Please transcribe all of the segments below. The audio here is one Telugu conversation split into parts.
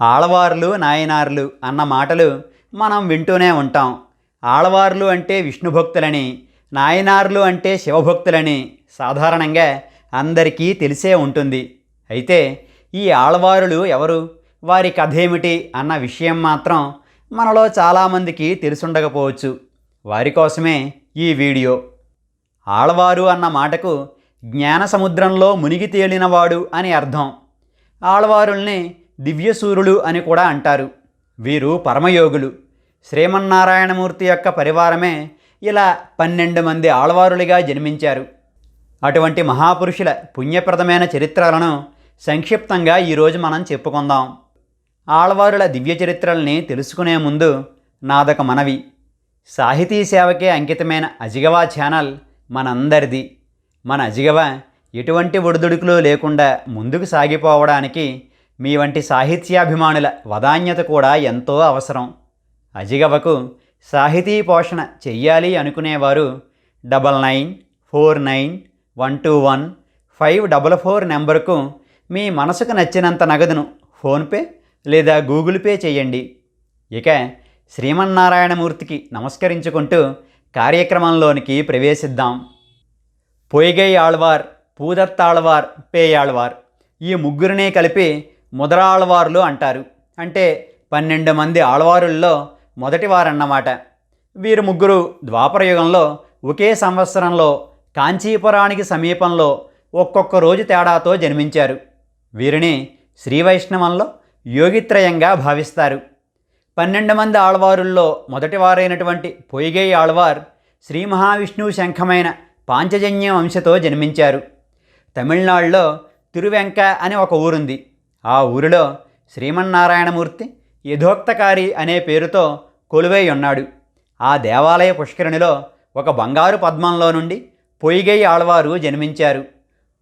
ఆళ్వార్లు నాయనార్లు అన్న మాటలు మనం వింటూనే ఉంటాం. ఆళ్వార్లు అంటే విష్ణు భక్తులని నాయనార్లు అంటే శివభక్తులని సాధారణంగా అందరికీ తెలిసే ఉంటుంది. అయితే ఈ ఆళ్వారులు ఎవరు? వారి కథ ఏమిటి అన్న విషయం మాత్రం మనలో చాలామందికి తెలుసుండకపోవచ్చు. వారి కోసమే ఈ వీడియో. ఆళ్వారు అన్న మాటకు జ్ఞాన సముద్రంలో మునిగి తేలినవాడు అని అర్థం. ఆళ్వారుల్ని దివ్యసూరులు అని కూడా అంటారు. వీరు పరమయోగులు. శ్రీమన్నారాయణమూర్తి యొక్క పరివారమే ఇలా పన్నెండు మంది ఆళ్వారులుగా జన్మించారు. అటువంటి మహాపురుషుల పుణ్యప్రదమైన చరిత్రలను సంక్షిప్తంగా ఈరోజు మనం చెప్పుకుందాం. ఆళ్వారుల దివ్య చరిత్రల్ని తెలుసుకునే ముందు నాదొక మనవి. సాహితీ సేవకే అంకితమైన అజిగవా ఛానల్ మనందరిది. మన అజిగవ ఎటువంటి ఒడిదుడుకులు లేకుండా ముందుకు సాగిపోవడానికి మీ వంటి సాహిత్యాభిమానుల వదాన్యత కూడా ఎంతో అవసరం. అజిగవకు సాహితీ పోషణ చెయ్యాలి అనుకునేవారు double nine four nine one two one five double four నెంబర్కు మీ మనసుకు నచ్చినంత నగదును ఫోన్పే లేదా గూగుల్ పే చేయండి ఇక శ్రీమన్నారాయణమూర్తికి నమస్కరించుకుంటూ కార్యక్రమంలోనికి ప్రవేశిద్దాం. పొయ్గై ఆళ్వార్ పూదత్తాళ్వార్ పేయాళ్వార్ ఈ ముగ్గురినే కలిపి ముదరాళ్వార్లు అంటారు. అంటే పన్నెండు మంది ఆళ్వారుల్లో మొదటివారన్నమాట వీరు ముగ్గురు ద్వాపరయుగంలో ఒకే సంవత్సరంలో కాంచీపురానికి సమీపంలో ఒక్కొక్క రోజు తేడాతో జన్మించారు. వీరిని శ్రీవైష్ణవంలో యోగిత్రయంగా భావిస్తారు. పన్నెండు మంది ఆళ్వారుల్లో మొదటివారైనటువంటి పొయ్గై ఆళ్వార్ శ్రీ మహావిష్ణువు శంఖమైన పాంచజన్య వంశతో జన్మించారు. తమిళనాడులో తిరువెంక అని ఒక ఊరుంది. ఆ ఊరిలో శ్రీమన్నారాయణమూర్తి యథోక్తకారి అనే పేరుతో కొలువై ఉన్నాడు. ఆ దేవాలయ పుష్కరిణిలో ఒక బంగారు పద్మంలో నుండి పొయ్యిగై ఆళ్వారు జన్మించారు.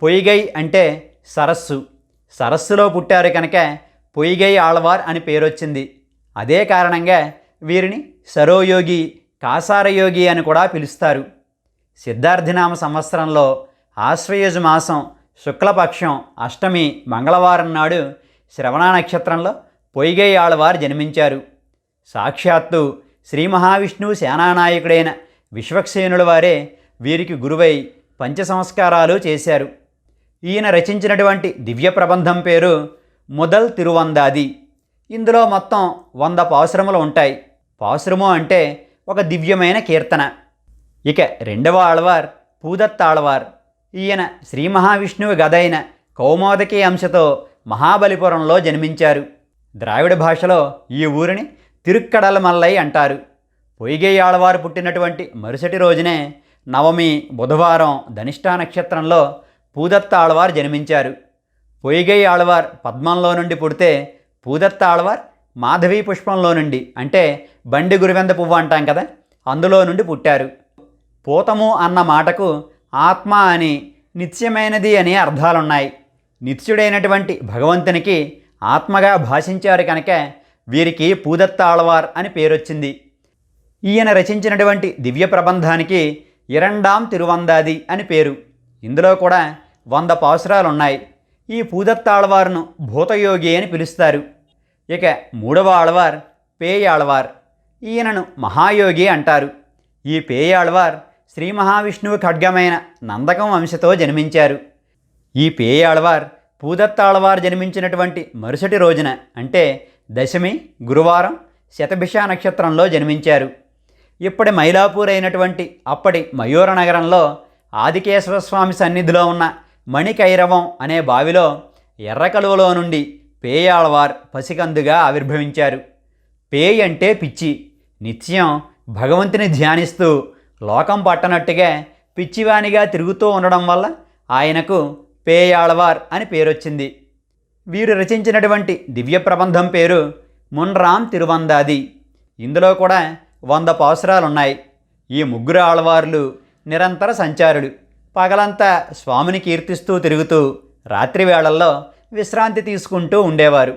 పొయ్యిగై అంటే సరస్సు. సరస్సులో పుట్టారు కనుక పొయ్యిగై ఆళ్వార్ అని పేరొచ్చింది. అదే కారణంగా వీరిని సరోయోగి కాసారయోగి అని కూడా పిలుస్తారు. సిద్ధార్థినామ సంవత్సరంలో ఆశ్రయజు మాసం శుక్లపక్షం అష్టమి మంగళవారం నాడు శ్రవణ నక్షత్రంలో పొయ్గై ఆళ్వారు జన్మించారు. సాక్షాత్తు శ్రీ మహావిష్ణువు సేనానాయకుడైన విశ్వక్సేనుల వారే వీరికి గురువై పంచ సంస్కారాలు చేశారు. ఈయన రచించినటువంటి దివ్య ప్రబంధం పేరు ముదల్ తిరువందాది. ఇందులో మొత్తం వంద పాసురములు ఉంటాయి. పాసురము అంటే ఒక దివ్యమైన కీర్తన. ఇక రెండవ ఆళ్వార్ పూదత్తాళ్వార్. ఈయన శ్రీ మహావిష్ణువు గదైన కౌమోదకి అంశతో మహాబలిపురంలో జన్మించారు. ద్రావిడ భాషలో ఈ ఊరిని తిరుక్కడల మల్లై అంటారు. పొయ్గై ఆళ్వారు పుట్టినటువంటి మరుసటి రోజునే నవమి బుధవారం ధనిష్టా నక్షత్రంలో పూదత్త ఆళ్వార్ జన్మించారు. పొయ్గై ఆళ్వార్ పద్మంలో నుండి పుడితే పూదత్త ఆళ్వార్ మాధవీ పుష్పంలో నుండి అంటే బండి గురివెంద పువ్వు అంటాం కదా అందులో నుండి పుట్టారు. పూతము అన్న మాటకు ఆత్మ అని నిత్యమైనది అని అర్థాలున్నాయి. నిత్యుడైనటువంటి భగవంతునికి ఆత్మగా భాషించారు కనుక వీరికి పూదత్త ఆళ్వార్ అని పేరొచ్చింది. ఈయన రచించినటువంటి దివ్య ప్రబంధానికి ఇరండాం తిరువందాది అని పేరు. ఇందులో కూడా వంద పాసురాలున్నాయి. ఉన్నాయి ఈ పూదత్తాళ్వార్ను భూతయోగి అని పిలుస్తారు. ఇక మూడవ ఆళ్వార్ పేయాళ్వార్. ఈయనను మహాయోగి అంటారు. ఈ పేయాళ్వార్ శ్రీ మహావిష్ణువు ఖడ్గమైన నందకం వంశతో జన్మించారు. ఈ పేయాళ్వార్ పూదత్తాళ్వార్ జన్మించినటువంటి మరుసటి రోజున అంటే దశమి గురువారం శతభిష నక్షత్రంలో జన్మించారు. ఇప్పటి మైలాపూర్ అయినటువంటి అప్పటి మయూర నగరంలో ఆదికేశ్వర స్వామి సన్నిధిలో ఉన్న మణికైరవం అనే బావిలో ఎర్రకలువలో నుండి పేయాళ్వార్ పసికందుగా ఆవిర్భవించారు. పేయ్ అంటే పిచ్చి. నిత్యం భగవంతుని ధ్యానిస్తూ లోకం పట్టనట్టుగా పిచ్చివానిగా తిరుగుతూ ఉండడం వల్ల ఆయనకు పేయాళ్వార్ అని పేరొచ్చింది. వీరు రచించినటువంటి దివ్య ప్రబంధం పేరు మున్రామ్ తిరువందాది. ఇందులో కూడా వంద పాసురాలున్నాయి. ఈ ముగ్గురు ఆళ్వార్లు నిరంతర సంచారులు. పగలంతా స్వామిని కీర్తిస్తూ తిరుగుతూ రాత్రి వేళల్లో విశ్రాంతి తీసుకుంటూ ఉండేవారు.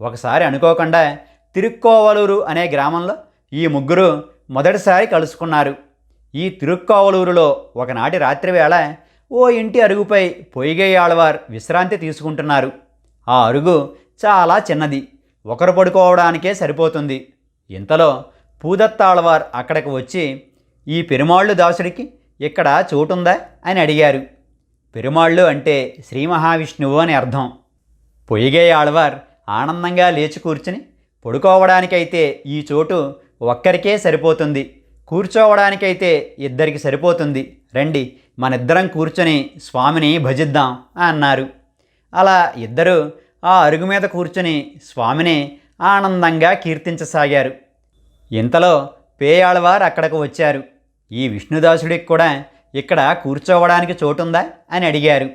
ఒకసారి అనుకోకుండా తిరుక్కోవలూరు అనే గ్రామంలో ఈ ముగ్గురు మొదటిసారి కలుసుకున్నారు. ఈ తిరుక్కోవలూరులో ఒకనాటి రాత్రివేళ ఓ ఇంటి అరుగుపై పొయ్గై విశ్రాంతి తీసుకుంటున్నారు. ఆ అరుగు చాలా చిన్నది. ఒకరు పడుకోవడానికే సరిపోతుంది. ఇంతలో పూదత్తాళ్ళవారు అక్కడికి వచ్చి ఈ పెరుమాళ్ళు దాసుడికి ఇక్కడ చోటుందా? అని అడిగారు. పెరుమాళ్ళు అంటే శ్రీ మహావిష్ణువు అని అర్థం. పొయ్యిగే ఆళ్వార్ ఆనందంగా లేచి కూర్చుని పడుకోవడానికైతే ఈ చోటు ఒక్కరికే సరిపోతుంది. కూర్చోవడానికైతే ఇద్దరికి సరిపోతుంది. రండి మనిద్దరం కూర్చొని స్వామిని భజిద్దాం అన్నారు. అలా ఇద్దరు ఆ అరుగు మీద కూర్చొని స్వామిని ఆనందంగా కీర్తించసాగారు. ఇంతలో పేయాళ్ళవారు అక్కడకు వచ్చారు. ఈ విష్ణుదాసుడికి కూడా ఇక్కడ కూర్చోవడానికి చోటుందా అని అడిగారు.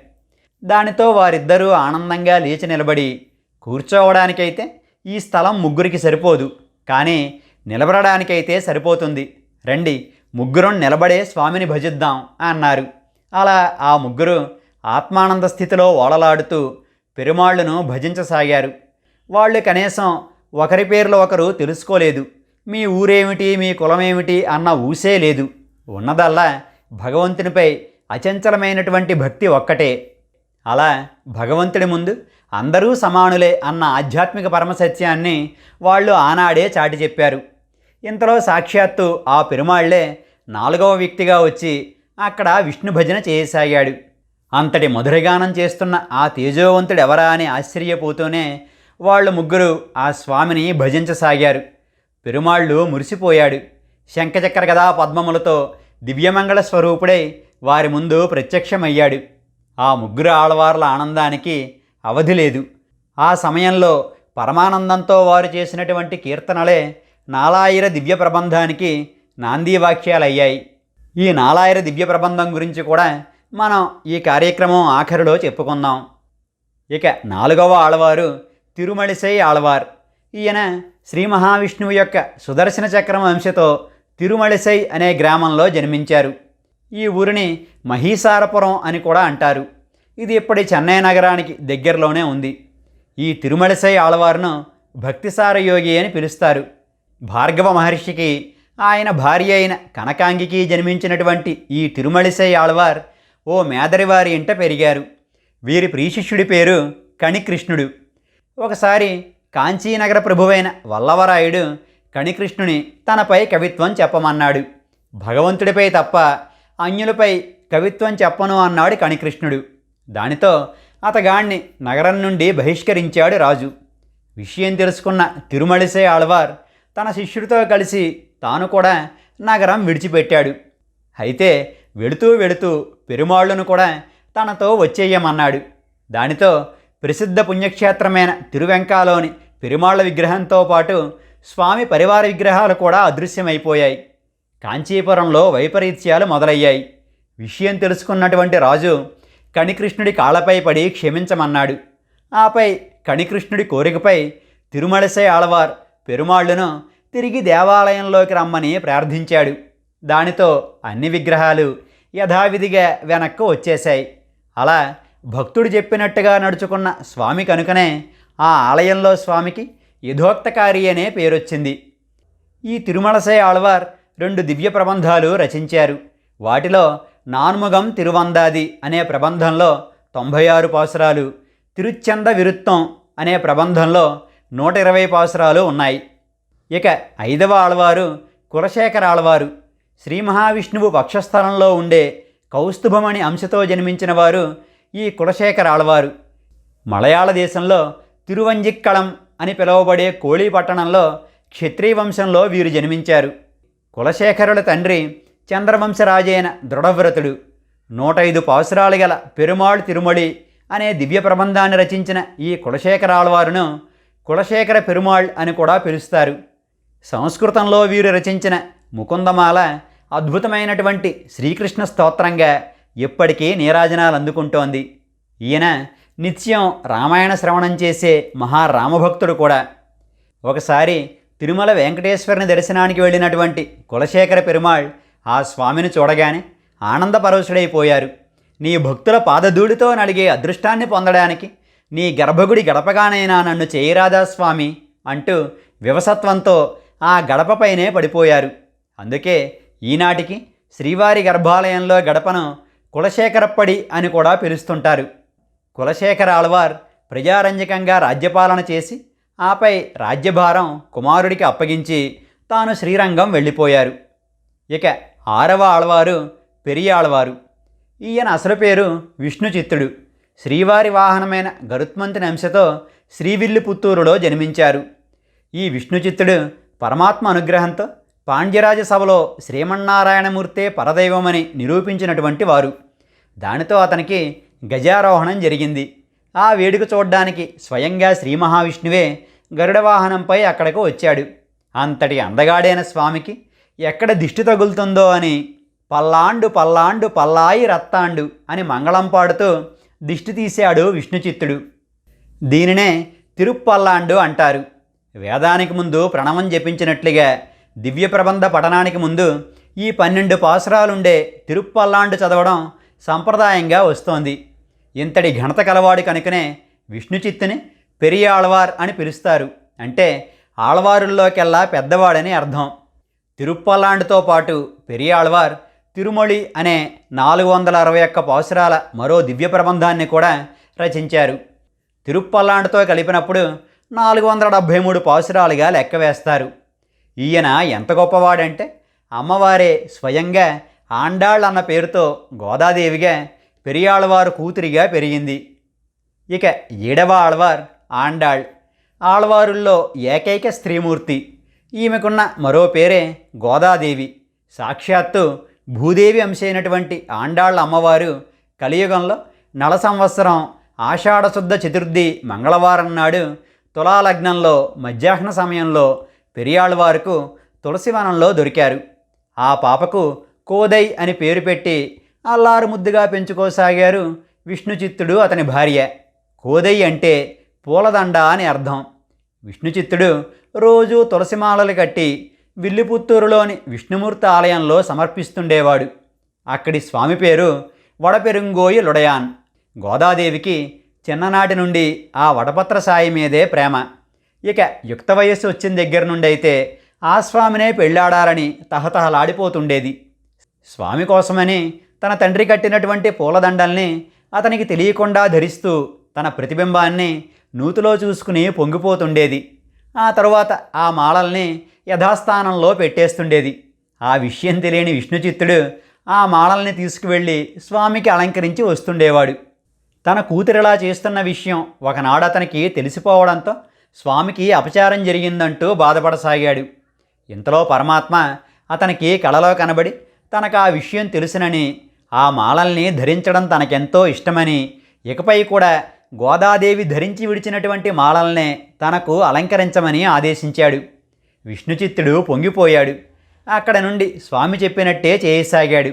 దానితో వారిద్దరూ ఆనందంగా లేచి నిలబడి కూర్చోవడానికైతే ఈ స్థలం ముగ్గురికి సరిపోదు కానీ నిలబడడానికైతే సరిపోతుంది. రండి ముగ్గురం నిలబడే స్వామిని భజిద్దాం అన్నారు. అలా ఆ ముగ్గురు ఆత్మానంద స్థితిలో ఓడలాడుతూ పెరుమాళ్ళను భజించసాగారు. వాళ్ళు కనీసం ఒకరి పేర్లు ఒకరు తెలుసుకోలేదు. మీ ఊరేమిటి మీ కులమేమిటి అన్న ఊసే లేదు. ఉన్నదల్లా భగవంతునిపై అచంచలమైనటువంటి భక్తి ఒక్కటే. అలా భగవంతుడి ముందు అందరూ సమానులే అన్న ఆధ్యాత్మిక పరమసత్యాన్ని వాళ్ళు ఆనాడే చాటి చెప్పారు ఇంతలో సాక్షాత్తు ఆ పెరుమాళ్ళే నాలుగవ వ్యక్తిగా వచ్చి అక్కడ విష్ణు భజన చేయసాగాడు. అంతటి మధురగానం చేస్తున్న ఆ తేజోవంతుడు ఎవరా అని ఆశ్చర్యపోతూనే వాళ్ళు ముగ్గురు ఆ స్వామిని భజించసాగారు. పెరుమాళ్ళు మురిసిపోయాడు. శంఖచక్ర గదా పద్మములతో దివ్యమంగళ స్వరూపుడై వారి ముందు ప్రత్యక్షమయ్యాడు. ఆ ముగ్గురు ఆళ్వార్ల ఆనందానికి అవధి లేదు. ఆ సమయంలో పరమానందంతో వారు చేసినటువంటి కీర్తనలే నాలాయిర దివ్య ప్రబంధానికి నాందీవాక్యాలయ్యాయి ఈ నాలాయిర దివ్య ప్రబంధం గురించి కూడా మనం ఈ కార్యక్రమం ఆఖరిలో చెప్పుకుందాం. ఇక నాలుగవ ఆళ్వారు తిరుమలిసై ఆళ్వార్. ఈయన శ్రీ మహావిష్ణువు యొక్క సుదర్శన చక్రం అంశతో తిరుమలిసై అనే గ్రామంలో జన్మించారు. ఈ ఊరిని మహీసారపురం అని కూడా అంటారు. ఇది ఇప్పటి చెన్నై నగరానికి దగ్గరలోనే ఉంది. ఈ తిరుమలిసై ఆళ్వారును భక్తిసారయోగి అని పిలుస్తారు. భార్గవ మహర్షికి ఆయన భార్య అయిన కనకాంగికి జన్మించినటువంటి ఈ తిరుమలిసై ఆళ్వార్ ఓ మేదరివారి ఇంట పెరిగారు. వీరి ప్రీశిష్యుడి పేరు కణికృష్ణుడు. ఒకసారి కాంచీనగర ప్రభువైన వల్లవరాయుడు కణికృష్ణుని తనపై కవిత్వం చెప్పమన్నాడు. భగవంతుడిపై తప్ప అన్యులపై కవిత్వం చెప్పను అన్నాడు కణికృష్ణుడు. దానితో అతగాణ్ణి నగరం నుండి బహిష్కరించాడు రాజు. విషయం తెలుసుకున్న తిరుమలిసే ఆళ్వార్ తన శిష్యుడితో కలిసి తాను కూడా నగరం విడిచిపెట్టాడు. అయితే వెళుతూ వెళుతూ పెరుమాళ్ళను కూడా తనతో వచ్చేయమన్నాడు. దానితో ప్రసిద్ధ పుణ్యక్షేత్రమైన తిరువెంకాలోని పెరుమాళ్ళ విగ్రహంతో పాటు స్వామి పరివార విగ్రహాలు కూడా అదృశ్యమైపోయాయి. కాంచీపురంలో వైపరీత్యాలు మొదలయ్యాయి. విషయం తెలుసుకున్నటువంటి రాజు కణికృష్ణుడి కాళ్ళపై పడి క్షమించమన్నాడు. ఆపై కణికృష్ణుడి కోరికపై తిరుమలసై ఆళ్వార్ పెరుమాళ్ళను తిరిగి దేవాలయంలోకి రమ్మని ప్రార్థించాడు. దానితో అన్ని విగ్రహాలు యథావిధిగా వెనక్కు వచ్చేశాయి. అలా భక్తుడు చెప్పినట్టుగా నడుచుకున్న స్వామి కనుకనే ఆ ఆలయంలో స్వామికి యథోక్తకారి అనే పేరొచ్చింది. ఈ తిరుమలసై ఆళ్వార్ రెండు దివ్య ప్రబంధాలు రచించారు. వాటిలో నాన్ముగం తిరువందాది అనే ప్రబంధంలో తొంభై ఆరు పాసురాలు తిరుచంద విరుత్తం అనే ప్రబంధంలో నూట ఇరవై పాసురాలు ఉన్నాయి. ఇక ఐదవ ఆళ్వారు కులశేఖర ఆళ్వారు. శ్రీ మహావిష్ణువు పక్షస్థలంలో ఉండే కౌస్తుభమణి అంశతో జన్మించిన వారు ఈ కులశేఖర ఆళ్వారు. మలయాళ దేశంలో తిరువంజిక్కళం అని పిలువబడే కోళీ పట్టణంలో క్షత్రియ వంశంలో వీరు జన్మించారు. కులశేఖరుల తండ్రి చంద్రవంశరాజైన దృఢవ్రతుడు. నూట ఐదు పాసురాలు గల పెరుమాళ్ తిరుమళి అనే దివ్య ప్రబంధాన్ని రచించిన ఈ కులశేఖరాళ్వారును కులశేఖర పెరుమాళ్ అని కూడా పిలుస్తారు. సంస్కృతంలో వీరు రచించిన ముకుందమాల అద్భుతమైనటువంటి శ్రీకృష్ణ స్తోత్రంగా ఇప్పటికీ నీరాజనాలు అందుకుంటోంది. ఈయన నిత్యం రామాయణ శ్రవణం చేసే మహారామభక్తుడు కూడా. ఒకసారి తిరుమల వెంకటేశ్వరుని దర్శనానికి వెళ్ళినటువంటి కులశేఖర పెరుమాళ్ ఆ స్వామిని చూడగానే ఆనందపరవశుడైపోయారు నీ భక్తుల పాదధూళితో నడిగే అదృష్టాన్ని పొందడానికి నీ గర్భగుడి గడపగానైనా నన్ను చేయరాదా స్వామి అంటూ వివసత్వంతో ఆ గడపపైనే పడిపోయారు. అందుకే ఈనాటికి శ్రీవారి గర్భాలయంలో గడపను కులశేఖరప్పడి అని కూడా పిలుస్తుంటారు. కులశేఖర ఆళ్వార్ ప్రజారంజకంగా రాజ్యపాలన చేసి ఆపై రాజ్యభారం కుమారుడికి అప్పగించి తాను శ్రీరంగం వెళ్ళిపోయారు. ఇక ఆరవ ఆళ్వారు పెరియ ఆళ్వారు. ఈయన అసలు పేరు విష్ణుచిత్తుడు. శ్రీవారి వాహనమైన గరుత్మంతుని అంశతో శ్రీవిల్లిపుత్తూరులో జన్మించారు. ఈ విష్ణుచిత్తుడు పరమాత్మ అనుగ్రహంతో పాండ్యరాజ సభలో శ్రీమన్నారాయణమూర్తే పరదైవమని నిరూపించినటువంటి వారు. దానితో అతనికి గజారోహణం జరిగింది. ఆ వేడుక చూడ్డానికి స్వయంగా శ్రీ మహావిష్ణువే గరుడవాహనంపై అక్కడకు వచ్చాడు. అంతటి అందగాడైన స్వామికి ఎక్కడ దిష్టి తగులుతుందో అని పల్లాండు పల్లాండు పల్లాయి రత్తాండు అని మంగళం పాడుతూ దిష్టి తీశాడు విష్ణుచిత్తుడు. దీనినే తిరుప్పల్లాండు అంటారు. వేదానికి ముందు ప్రణవం జపించినట్లుగా దివ్య ప్రబంధ పఠనానికి ముందు ఈ పన్నెండు పాసురాలుండే తిరుప్పల్లాండు చదవడం సంప్రదాయంగా వస్తోంది. ఇంతటి ఘనత కలవాడు కనుకనే విష్ణుచిత్తుని చిత్తుని పెరియాళ్వార్ అని పిలుస్తారు. అంటే ఆళ్వారుల్లోకెల్లా పెద్దవాడని అర్థం. తిరుప్పల్లాండుతో పాటు పెరియాళ్వార్ తిరుమొళి అనే నాలుగు వందల అరవై ఒక్క పాసురాల మరో దివ్య ప్రబంధాన్ని కూడా రచించారు. తిరుప్పల్లాండుతో కలిపినప్పుడు నాలుగు వందల డెబ్భై మూడు పాసురాలుగా లెక్క వేస్తారు. ఈయన ఎంత గొప్పవాడంటే అమ్మవారే స్వయంగా ఆండాళ్ అన్న పేరుతో గోదాదేవిగా పెరియాళ్వారు కూతురిగా పెరిగింది. ఇక ఏడవ ఆళ్వార్ ఆండాళ్. ఆళ్వారుల్లో ఏకైక స్త్రీమూర్తి. ఈమెకున్న మరో పేరే గోదాదేవి. సాక్షాత్తు భూదేవి అంశైనటువంటి ఆండాళ్ళ అమ్మవారు కలియుగంలో నల సంవత్సరం ఆషాఢశుద్ధ చతుర్థి మంగళవారం నాడు తులాలగ్నంలో మధ్యాహ్న సమయంలో పెరియాళ్ళవారుకు తులసివనంలో దొరికారు. ఆ పాపకు కోదై అని పేరు పెట్టి అల్లారు ముద్దుగా పెంచుకోసాగారు విష్ణుచిత్తుడు అతని భార్య. కోదై అంటే పూలదండ అని అర్థం. విష్ణుచిత్తుడు రోజూ తులసిమాలలు కట్టి విల్లిపుత్తూరులోని విష్ణుమూర్తి ఆలయంలో సమర్పిస్తుండేవాడు. అక్కడి స్వామి పేరు వడపెరుంగోయి లుడయాన్. గోదాదేవికి చిన్ననాటి నుండి ఆ వడపత్ర సాయి మీదే ప్రేమ. ఇక యుక్త వయస్సు వచ్చిన దగ్గర నుండి అయితే ఆ స్వామినే పెళ్ళాడారని తహతహలాడిపోతుండేది. స్వామి కోసమని తన తండ్రి కట్టినటువంటి పూలదండల్ని అతనికి తెలియకుండా ధరిస్తూ తన ప్రతిబింబాన్ని నూతిలో చూసుకుని పొంగిపోతుండేది. ఆ తరువాత ఆ మాలల్ని యథాస్థానంలో పెట్టేస్తుండేది. ఆ విషయం తెలియని విష్ణుచిత్తుడు ఆ మాలల్ని తీసుకువెళ్ళి స్వామికి అలంకరించి వస్తుండేవాడు. తన కూతురిలా చేస్తున్న విషయం ఒకనాడు అతనికి తెలిసిపోవడంతో స్వామికి అపచారం జరిగిందంటూ బాధపడసాగాడు. ఇంతలో పరమాత్మ అతనికి కలలో కనబడి తనకు ఆ విషయం తెలుసునని ఆ మాలల్ని ధరించడం తనకెంతో ఇష్టమని ఇకపై కూడా గోదాదేవి ధరించి విడిచినటువంటి మాలల్నే తనకు అలంకరించమని ఆదేశించాడు. విష్ణుచిత్తుడు పొంగిపోయాడు. అక్కడ నుండి స్వామి చెప్పినట్టే చేయసాగాడు.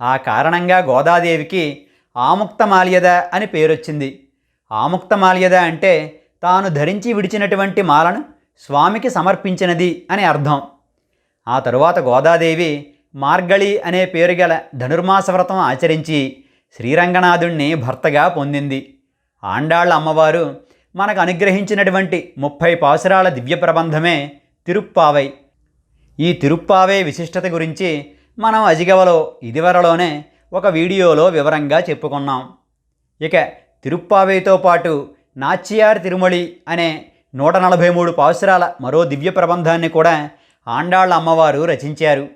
ఆ కారణంగా గోదాదేవికి ఆముక్తమాల్యద అని పేరొచ్చింది. ఆముక్తమాల్యద అంటే తాను ధరించి విడిచినటువంటి మాలను స్వామికి సమర్పించినది అని అర్థం. ఆ తరువాత గోదాదేవి మార్గళి అనే పేరు గల ధనుర్మాస వ్రతం ఆచరించి శ్రీరంగనాథుణ్ణి భర్తగా పొందింది. ఆండాళ్ళ అమ్మవారు మనకు అనుగ్రహించినటువంటి ముప్పై పాసురాల దివ్య ప్రబంధమే తిరుప్పావై. ఈ తిరుప్పావై విశిష్టత గురించి మనం అజిగవలో ఇదివరలోనే ఒక వీడియోలో వివరంగా చెప్పుకున్నాం. ఇక తిరుప్పావేతో పాటు నాచియార్ తిరుమళి అనే నూట నలభై మూడు పాసురాల మరో దివ్య ప్రబంధాన్ని కూడా ఆండాళ్ళ అమ్మవారు రచించారు.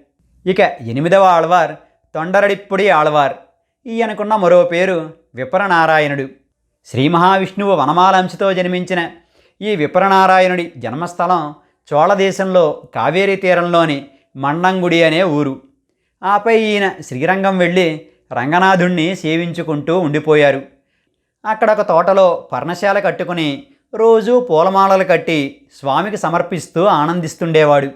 ఇక ఎనిమిదవ ఆళ్వార్ తొండరడిప్పుడి ఆళ్వార్ ఈయనకున్న మరో పేరు విప్రనారాయణుడు. శ్రీ మహావిష్ణువు వనమాలంశతో జన్మించిన ఈ విప్రనారాయణుడి జన్మస్థలం చోళదేశంలో కావేరీ తీరంలోని మండంగుడి అనే ఊరు. ఆపై ఈయన శ్రీరంగం వెళ్ళి రంగనాథుణ్ణి సేవించుకుంటూ ఉండిపోయారు. అక్కడ ఒక తోటలో పర్ణశాల కట్టుకుని రోజూ పూలమాలలు కట్టి స్వామికి సమర్పిస్తూ ఆనందిస్తుండేవాడు.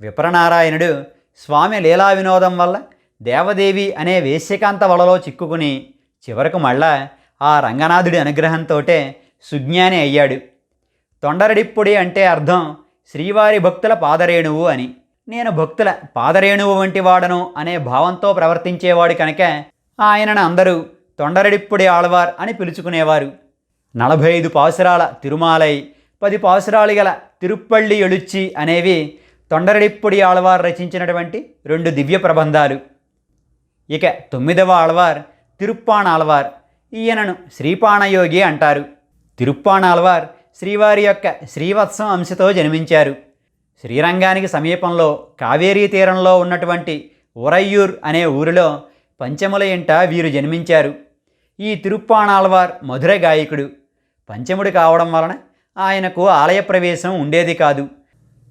విప్రనారాయణుడు స్వామి లీలా వినోదం వల్ల దేవదేవి అనే వేశ్యకాంత వలలో చిక్కుకుని చివరకు మళ్ళా ఆ రంగనాథుడి అనుగ్రహంతోటే సుజ్ఞాని అయ్యాడు. తొండరడిప్పుడి అంటే అర్థం శ్రీవారి భక్తుల పాదరేణువు అని. నేను భక్తుల పాదరేణువు వంటి వాడను అనే భావంతో ప్రవర్తించేవాడు కనుక ఆయనను అందరూ తొండరడిప్పుడి ఆళ్వార్ అని పిలుచుకునేవారు. నలభై ఐదు పాసురాల తిరుమాలై పది పాసురాలు గల తిరుప్పళ్ళి ఎళుచ్చి అనేవి తొండరడిప్పుడి ఆళ్వార్ రచించినటువంటి రెండు దివ్య ప్రబంధాలు. ఇక తొమ్మిదవ ఆళ్వార్ తిరుప్పాణాళ్వార్ ఈయనను శ్రీపాణయోగి అంటారు. తిరుప్పాణాళ్వార్ శ్రీవారి యొక్క శ్రీవత్సం అంశతో జన్మించారు. శ్రీరంగానికి సమీపంలో కావేరీ తీరంలో ఉన్నటువంటి ఉరయ్యూర్ అనే ఊరిలో పంచముల ఇంట వీరు జన్మించారు. ఈ తిరుప్పాణాళ్వార్ మధుర గాయకుడు. పంచముడు కావడం వలన ఆయనకు ఆలయ ప్రవేశం ఉండేది కాదు.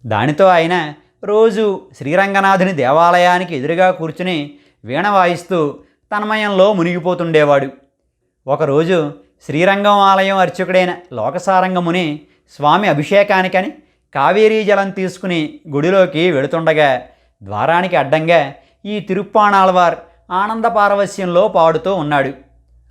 దానితో ఆయన రోజు శ్రీరంగనాథుని దేవాలయానికి ఎదురుగా కూర్చుని వీణ వాయిస్తూ తన్మయంలో మునిగిపోతుండేవాడు. ఒకరోజు శ్రీరంగం ఆలయం అర్చకుడైన లోకసారంగముని స్వామి అభిషేకానికని కావేరీ జలం తీసుకుని గుడిలోకి వెళుతుండగా ద్వారానికి అడ్డంగా ఈ తిరుప్పాణాలవార్ ఆనంద పారవస్యంలో పాడుతూ ఉన్నాడు.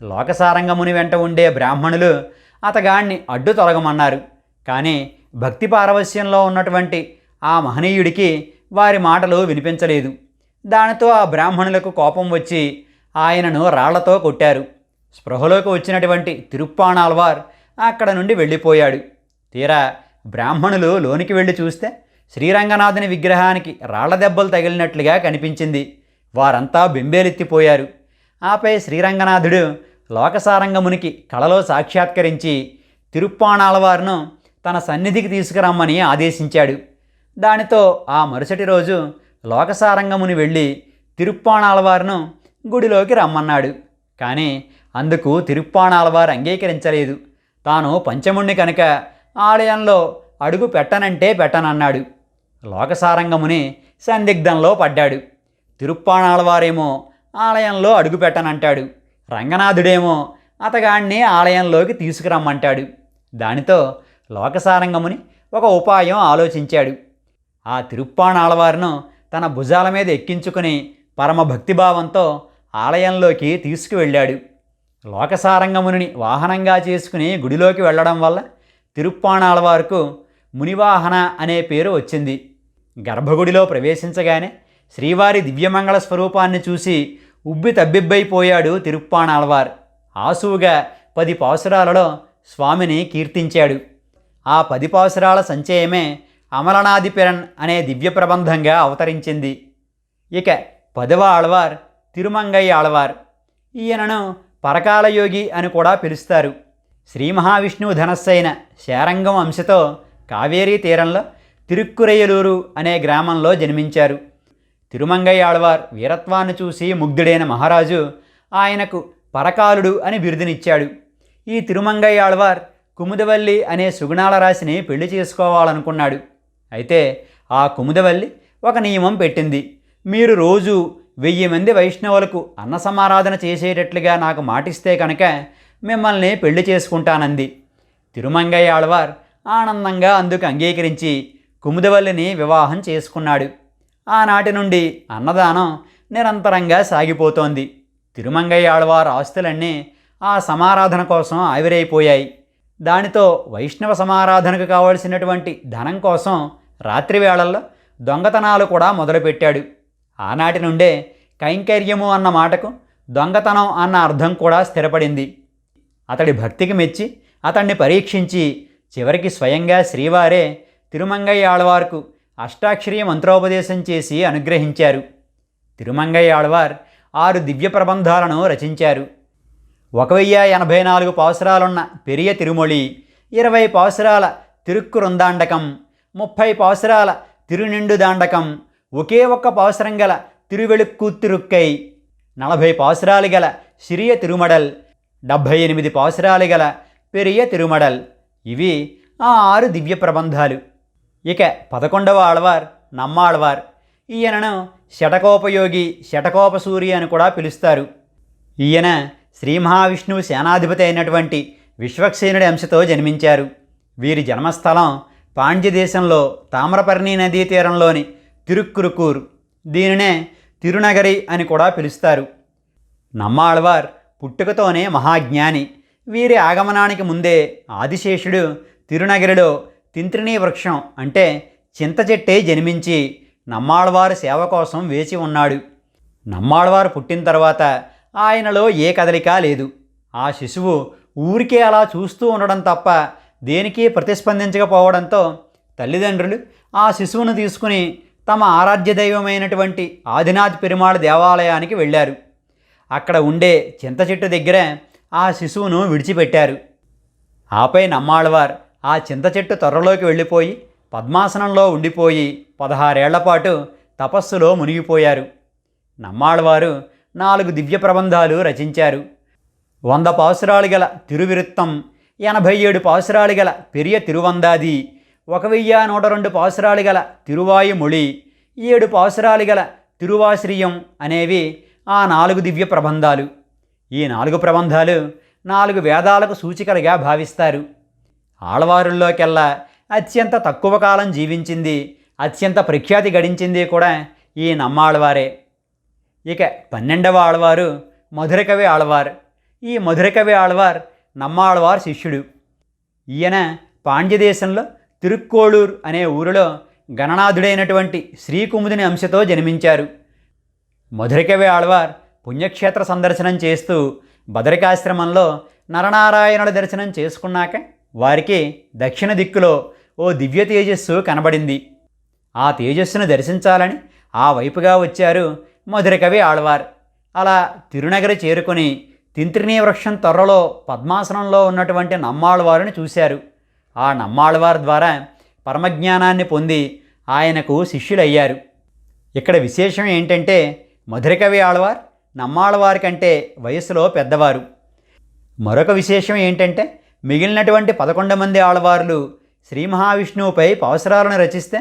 లోకసారంగముని వెంట ఉండే బ్రాహ్మణులు అతగాణ్ణి అడ్డు తొలగమన్నారు. కానీ భక్తి పారవస్యంలో ఉన్నటువంటి ఆ మహనీయుడికి వారి మాటలు వినిపించలేదు. దానితో ఆ బ్రాహ్మణులకు కోపం వచ్చి ఆయనను రాళ్ళతో కొట్టారు. స్పృహలోకి వచ్చినటువంటి తిరుప్పాణాల్వార్ అక్కడ నుండి వెళ్ళిపోయాడు. తీరా బ్రాహ్మణులు లోనికి వెళ్ళి చూస్తే శ్రీరంగనాథుని విగ్రహానికి రాళ్ళ దెబ్బలు తగిలినట్లుగా కనిపించింది. వారంతా బెంబేలెత్తిపోయారు. ఆపై శ్రీరంగనాథుడు లోకసారంగమునికి కళలో సాక్షాత్కరించి తిరుప్పాణాలవారును తన సన్నిధికి తీసుకురమ్మని ఆదేశించాడు. దానితో ఆ మరుసటి రోజు లోకసారంగముని వెళ్ళి తిరుప్పాణాలవారును గుడిలోకి రమ్మన్నాడు. కానీ అందుకు తిరుప్పాణాలవారు అంగీకరించలేదు. తాను పంచముణ్ణి కనుక ఆలయంలో అడుగు పెట్టనంటే పెట్టనన్నాడు. లోకసారంగముని సందిగ్ధంలో పడ్డాడు. తిరుప్పాణాలవారేమో ఆలయంలో అడుగు పెట్టనంటాడు. రంగనాథుడేమో అతగాణ్ణి ఆలయంలోకి తీసుకురమ్మంటాడు. దానితో లోకసారంగముని ఒక ఉపాయం ఆలోచించాడు. ఆ తిరుప్పాణాలవారును తన భుజాల మీద ఎక్కించుకుని పరమ భక్తిభావంతో ఆలయంలోకి తీసుకువెళ్ళాడు. లోకసారంగముని వాహనంగా చేసుకుని గుడిలోకి వెళ్ళడం వల్ల తిరుప్పాణాళవారుకు మునివాహన అనే పేరు వచ్చింది. గర్భగుడిలో ప్రవేశించగానే శ్రీవారి దివ్యమంగళ స్వరూపాన్ని చూసి ఉబ్బి తబ్బిబ్బైపోయాడు తిరుప్పాణాలవారు ఆసువుగా పది పాసురాలలో స్వామిని కీర్తించాడు. ఆ పది పాసురాల సంచయమే అమలనాదిపిరన్ అనే దివ్య ప్రబంధంగా అవతరించింది. ఇక పదవ ఆళ్వార్ తిరుమంగయ్య ఆళ్వార్. ఈయనను పరకాలయోగి అని కూడా పిలుస్తారు. శ్రీ మహావిష్ణువు ధనస్సైన శారంగం అంశతో కావేరీ తీరంలో తిరుక్కురయ్యలూరు అనే గ్రామంలో జన్మించారు. తిరుమంగయ్య ఆళ్వార్ వీరత్వాన్ని చూసి ముగ్ధుడైన మహారాజు ఆయనకు పరకాలుడు అని బిరుదునిచ్చాడు. ఈ తిరుమంగయ్య ఆళ్వార్ కుముదవల్లి అనే సుగుణాల రాశిని పెళ్ళి చేసుకోవాలనుకున్నాడు. అయితే ఆ కుముదవల్లి ఒక నియమం పెట్టింది. మీరు రోజు వెయ్యి మంది వైష్ణవులకు అన్న సమారాధన చేసేటట్లుగా నాకు మాటిస్తే కనుక మిమ్మల్ని పెళ్ళి చేసుకుంటానంది. తిరుమంగయ్య ఆళ్వార్ ఆనందంగా అందుకు అంగీకరించి కుముదవల్లిని వివాహం చేసుకున్నాడు. ఆనాటి నుండి అన్నదానం నిరంతరంగా సాగిపోతోంది. తిరుమంగయ్య ఆళ్వార్ ఆస్తులన్నీ ఆ సమారాధన కోసం ఆవిరైపోయాయి. దానితో వైష్ణవ సమారాధనకు కావలసినటువంటి ధనం కోసం రాత్రి వేళల్లో దొంగతనాలు కూడా మొదలుపెట్టాడు. ఆనాటి నుండే కైంకర్యము అన్న మాటకు దొంగతనం అన్న అర్థం కూడా స్థిరపడింది. అతడి భక్తికి మెచ్చి అతన్ని పరీక్షించి చివరికి స్వయంగా శ్రీవారే తిరుమంగయ్య ఆళ్వార్కు అష్టాక్షరీ మంత్రోపదేశం చేసి అనుగ్రహించారు. తిరుమంగయ్య ఆళ్వార్ ఆరు దివ్య ప్రబంధాలను రచించారు. ఒక వెయ్యి ఎనభై నాలుగు పాసురాలున్న పెరియ తిరుమొళి ఇరవై పాసురాల తిరుక్కురుందాండకం ముప్పై పాసురాల తిరునిండు దాండకం ఒకే ఒక్క పాసురం గల తిరువెళుక్కు తిరుక్కై నలభై పాసురాలు గల సిరియ తిరుమడల్ డెబ్భై ఎనిమిది పాసురాలు గల పెరియ తిరుమడల్. ఇవి ఆ ఆరు దివ్య ప్రబంధాలు. ఇక పదకొండవ ఆళ్వార్ నమ్మాళ్వార్. ఈయనను శటకోపయోగి శటకోపసూరి అని కూడా పిలుస్తారు. ఈయన శ్రీ మహావిష్ణువు సేనాధిపతి అయినటువంటి విశ్వక్సేనుడి అంశతో జన్మించారు. వీరి జన్మస్థలం పాండ్యదేశంలో తామ్రపర్ణి నదీ తీరంలోని తిరుక్కురుకూర్. దీనినే తిరునగరి అని కూడా పిలుస్తారు. నమ్మాళ్వార్ పుట్టుకతోనే మహాజ్ఞాని. వీరి ఆగమనానికి ముందే ఆదిశేషుడు తిరునగరిలో తింత్రిణీ వృక్షం అంటే చింత చెట్టే జన్మించి నమ్మాళ్వారు సేవ కోసం వేచి ఉన్నాడు. నమ్మాళ్వారు పుట్టిన తర్వాత ఆయనలో ఏ కదలిక లేదు. ఆ శిశువు ఊరికే అలా చూస్తూ ఉండడం తప్ప దేనికి ప్రతిస్పందించకపోవడంతో తల్లిదండ్రులు ఆ శిశువును తీసుకుని తమ ఆరాధ్య దైవమైనటువంటి ఆదినాథ్ పెరుమాళ్ దేవాలయానికి వెళ్ళారు. అక్కడ ఉండే చింత చెట్టు దగ్గర ఆ శిశువును విడిచిపెట్టారు. ఆపై నమ్మాళ్వార్ ఆ చింత చెట్టు త్వరలోకి వెళ్ళిపోయి పద్మాసనంలో ఉండిపోయి పదహారేళ్ళ పాటు తపస్సులో మునిగిపోయారు. నమ్మాళ్ళవారు నాలుగు దివ్య ప్రబంధాలు రచించారు. వంద పాసురాలు గల తిరువిరుత్తం ఎనభై ఏడు పాసురాలు గల పెరియ తిరువందాది ఒక వెయ్యి నూట రెండు పాసురాలు గల తిరువాయుమొళి ఏడు పాసురాలు గల తిరువాశ్రియం అనేవి ఆ నాలుగు దివ్య ప్రబంధాలు. ఈ నాలుగు ప్రబంధాలు నాలుగు వేదాలకు సూచికలుగా భావిస్తారు. ఆళ్వారుల్లోకెల్లా అత్యంత తక్కువ కాలం జీవించింది అత్యంత ప్రఖ్యాతి గడించింది కూడా ఈ నమ్మాళ్వారే. ఇక పన్నెండవ ఆళ్వారు మధురకవి ఆళ్వార్. ఈ మధురకవి ఆళ్వార్ నమ్మాళ్వార్ శిష్యుడు. ఈయన పాండ్యదేశంలో తిరుక్కోళూర్ అనే ఊరిలో గణనాథుడైనటువంటి శ్రీకుముదిని అంశతో జన్మించారు. మధురకవి ఆళ్వార్ పుణ్యక్షేత్ర సందర్శనం చేస్తూ బదరికాశ్రమంలో నరనారాయణుల దర్శనం చేసుకున్నాక వారికి దక్షిణ దిక్కులో ఓ దివ్య తేజస్సు కనబడింది. ఆ తేజస్సును దర్శించాలని ఆ వైపుగా వచ్చారు మధురకవి ఆళ్వార్. అలా తిరునగరి చేరుకొని తింత్రినీ వృక్షం త్వరలో పద్మాసనంలో ఉన్నటువంటి నమ్మాళ్వారుని చూశారు. ఆ నమ్మాళ్ళవారి ద్వారా పరమజ్ఞానాన్ని పొంది ఆయనకు శిష్యులయ్యారు. ఇక్కడ విశేషం ఏంటంటే మధురకవి ఆళ్వార్ నమ్మాళ్వారి కంటే వయసులో పెద్దవారు. మరొక విశేషం ఏంటంటే మిగిలినటువంటి పదకొండు మంది ఆళ్వార్లు శ్రీ మహావిష్ణువుపై పవసరాలను రచిస్తే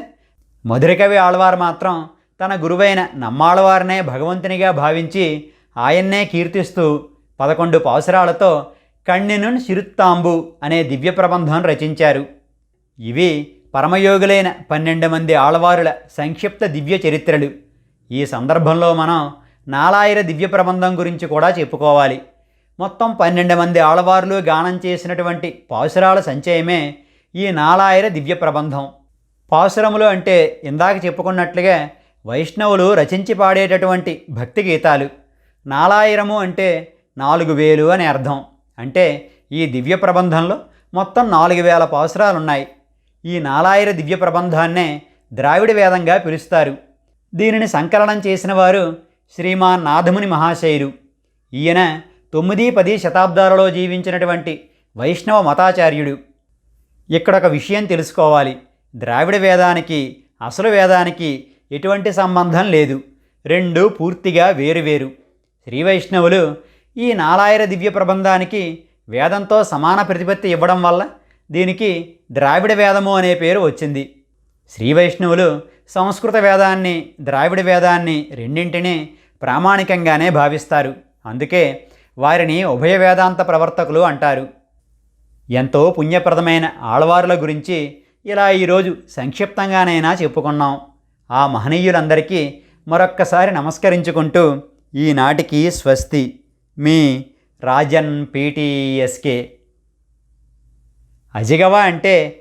మధురకవి ఆళ్వారు మాత్రం తన గురువైన నమ్మాళ్వారినే భగవంతునిగా భావించి ఆయన్నే కీర్తిస్తూ పదకొండు పాసురాలతో కణ్ణిను సిరుత్తాంబు అనే దివ్య ప్రబంధం రచించారు. ఇవి పరమయోగులైన పన్నెండు మంది ఆళ్వారుల సంక్షిప్త దివ్య చరిత్రలు. ఈ సందర్భంలో మనం నాలాయిర దివ్య ప్రబంధం గురించి కూడా చెప్పుకోవాలి. మొత్తం పన్నెండు మంది ఆళ్వార్లు గానం చేసినటువంటి పాసురాల సంచయమే ఈ నాలాయిర దివ్య ప్రబంధం. పాసురములు అంటే ఇందాక చెప్పుకున్నట్లుగా వైష్ణవులు రచించి పాడేటటువంటి భక్తి గీతాలు. నాలాయిరము అంటే నాలుగు వేలు అని అర్థం. అంటే ఈ దివ్య ప్రబంధంలో మొత్తం నాలుగు వేల పాసురాలున్నాయి. ఈ నాలాయిర దివ్య ప్రబంధాన్నే ద్రావిడ వేదంగా పిలుస్తారు. దీనిని సంకలనం చేసిన వారు శ్రీమాన్ నాథముని మహాశయులు. ఈయన తొమ్మిది పది శతాబ్దాలలో జీవించినటువంటి వైష్ణవ మతాచార్యుడు. ఇక్కడ ఒక విషయం తెలుసుకోవాలి. ద్రావిడ వేదానికి అసలు వేదానికి ఎటువంటి సంబంధం లేదు. రెండు పూర్తిగా వేరువేరు శ్రీ వైష్ణవులు ఈ నాలాయర దివ్య ప్రబంధానికి వేదంతో సమాన ప్రతిపత్తి ఇవ్వడం వల్ల దీనికి ద్రావిడ వేదము అనే పేరు వచ్చింది. శ్రీ వైష్ణవులు సంస్కృత వేదాన్ని ద్రావిడ వేదాన్ని రెండింటినీ ప్రామాణికంగానే భావిస్తారు. అందుకే వారిని ఉభయ వేదాంత ప్రవర్తకులు అంటారు. ఎంతో పుణ్యప్రదమైన ఆళ్వారుల గురించి ఇలా ఈరోజు సంక్షిప్తంగానైనా చెప్పుకున్నాం. ఆ మహనీయులందరికీ మరొక్కసారి నమస్కరించుకుంటూ ఈనాటికి స్వస్తి. మీ రాజన్ పీటీఎస్కే అజిగవ అంటే